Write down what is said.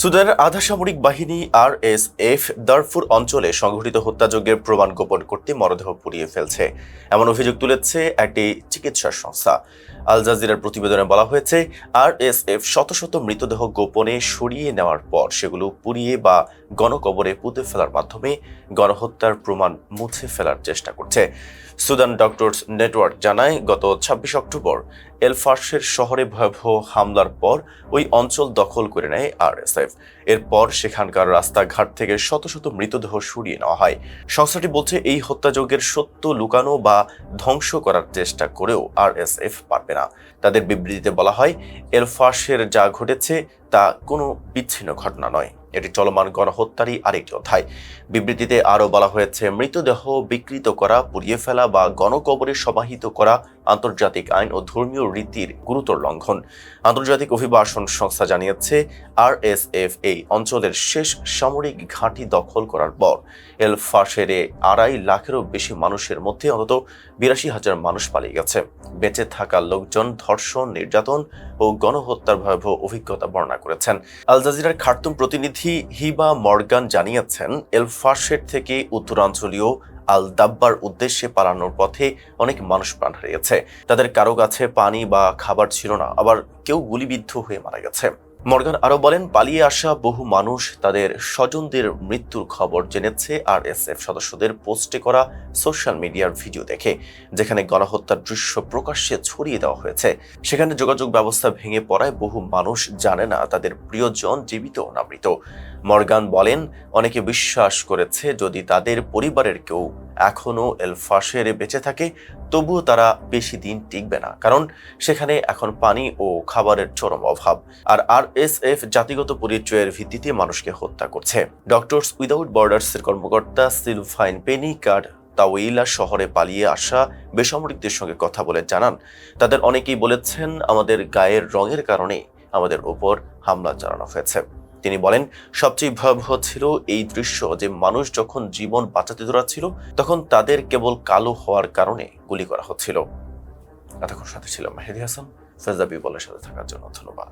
সুদানের আধা সামরিক বাহিনী আর এস এফ দারফুর অঞ্চলে সংঘটিত হত্যাযজ্ঞের প্রমাণ গোপন করতে মরদেহ পুড়িয়ে ফেলছে। এমন অভিযোগ তুলেছে একটি চিকিৎসা সংস্থা। আল জাজিরার প্রতিবেদনে বলা হয়েছে আর এস এফ শত শত মৃতদেহ গোপনে সরিয়ে নেওয়ার পর সেগুলো পুড়িয়ে বা গণকবরে পুঁতে ফেলার মাধ্যমে গণহত্যার প্রমাণ মুছে ফেলার চেষ্টা করছে। সুদান ডক্টরস নেটওয়ার্ক জানায়, গত ছাব্বিশ অক্টোবর এলফার্সের শহরে ভয়াবহ হামলার পর ওই অঞ্চল দখল করে নেয় আরএসএফ। এরপর সেখানকার রাস্তাঘাট থেকে শত শত মৃতদেহ সরিয়ে নেওয়া হয়। সংস্থাটি বলছে, এই হত্যাযজ্ঞের সত্য লুকানো বা ধ্বংস করার চেষ্টা করেও আরএসএফ পারবে না। তাদের বিবৃতিতে বলা হয়, এলফার্সের যা ঘটেছে তা কোনো বিচ্ছিন্ন ঘটনা নয়। এটি চলমান গণহত্যারই আরেকটি অধ্যায়। বিবৃতিতে আরও বলা হয়েছে, মৃতদেহ বিকৃত করা, পুড়িয়ে ফেলা বা গণকবরে সমাহিত করা আন্তর্জাতিক আইন ও ধর্মীয় রীতির গুরুতর লঙ্ঘন। আন্তর্জাতিক অভিবাসন সংস্থা জানিয়েছে আর এস এফ এই অঞ্চলের শেষ সামরিক ঘাঁটি দখল করার পর এল ফাশেরে আড়াই লাখেরও বেশি মানুষের মধ্যে অন্তত বিরাশি হাজার মানুষ পালিয়ে গেছে। বেঁচে থাকা লোকজন ধর্ষণ, নির্যাতন ও গণহত্যার ভয়াবহ অভিজ্ঞতা বর্ণনা করেছেন। আল জাজিরার খার্তুম প্রতিনিধি হিবা মর্গান জানিয়েছেন, এলফাশের থেকে উত্তরাঞ্চলীয় আল দাব্বার উদ্দেশ্যে পালানোর পথে অনেক মানুষ প্রাণ হারিয়েছে। তাদের কারও কাছে পানি বা খাবার ছিল না, আবার কেউ গুলিবিদ্ধ হয়ে মারা গেছে। মর্গান আরও বলেন, পালিয়ে আসা বহু মানুষ তাদের স্বজনদের মৃত্যুর খবর জেনেছে আর এস এফ সদস্যদের পোস্টে করা সোশ্যাল মিডিয়ার ভিডিও দেখে, যেখানে গণহত্যার দৃশ্য প্রকাশ্যে ছড়িয়ে দেওয়া হয়েছে। সেখানে যোগাযোগ ব্যবস্থা ভেঙে পড়ায় বহু মানুষ জানে না তাদের প্রিয়জন জীবিত না মৃত। মর্গান বলেন, অনেকে বিশ্বাস করেছে যদি তাদের পরিবারের কেউ এখনও এলফাশের বেঁচে থাকে, তবুও তারা বেশি দিন টিকবে না, কারণ সেখানে এখন পানি ও খাবারের চরম অভাব। আর আর এস এফ জাতিগত পরিচয়ের ভিত্তিতে মানুষকে হত্যা করছে। ডক্টরস উইদাউট বর্ডার্সের কর্মকর্তা সিলভাইন পেনি কার্ড তাওইলা শহরে পালিয়ে আসা বেসামরিকদের সঙ্গে কথা বলে জানান, তাদের অনেকেই বলেছেন, আমাদের গায়ের রঙের কারণে আমাদের ওপর হামলা চালানো হয়েছে। তিনি বলেন, সবচেয়ে ভয়াবহ ছিল এই দৃশ্য যে মানুষ যখন জীবন বাঁচাতে দৌড়াচ্ছিল, তখন তাদের কেবল কালো হওয়ার কারণে গুলি করা হচ্ছিল। এতক্ষণ সাথে ছিল মেহেদি হাসান। ফেজাবি বলের সাথে থাকার জন্য ধন্যবাদ।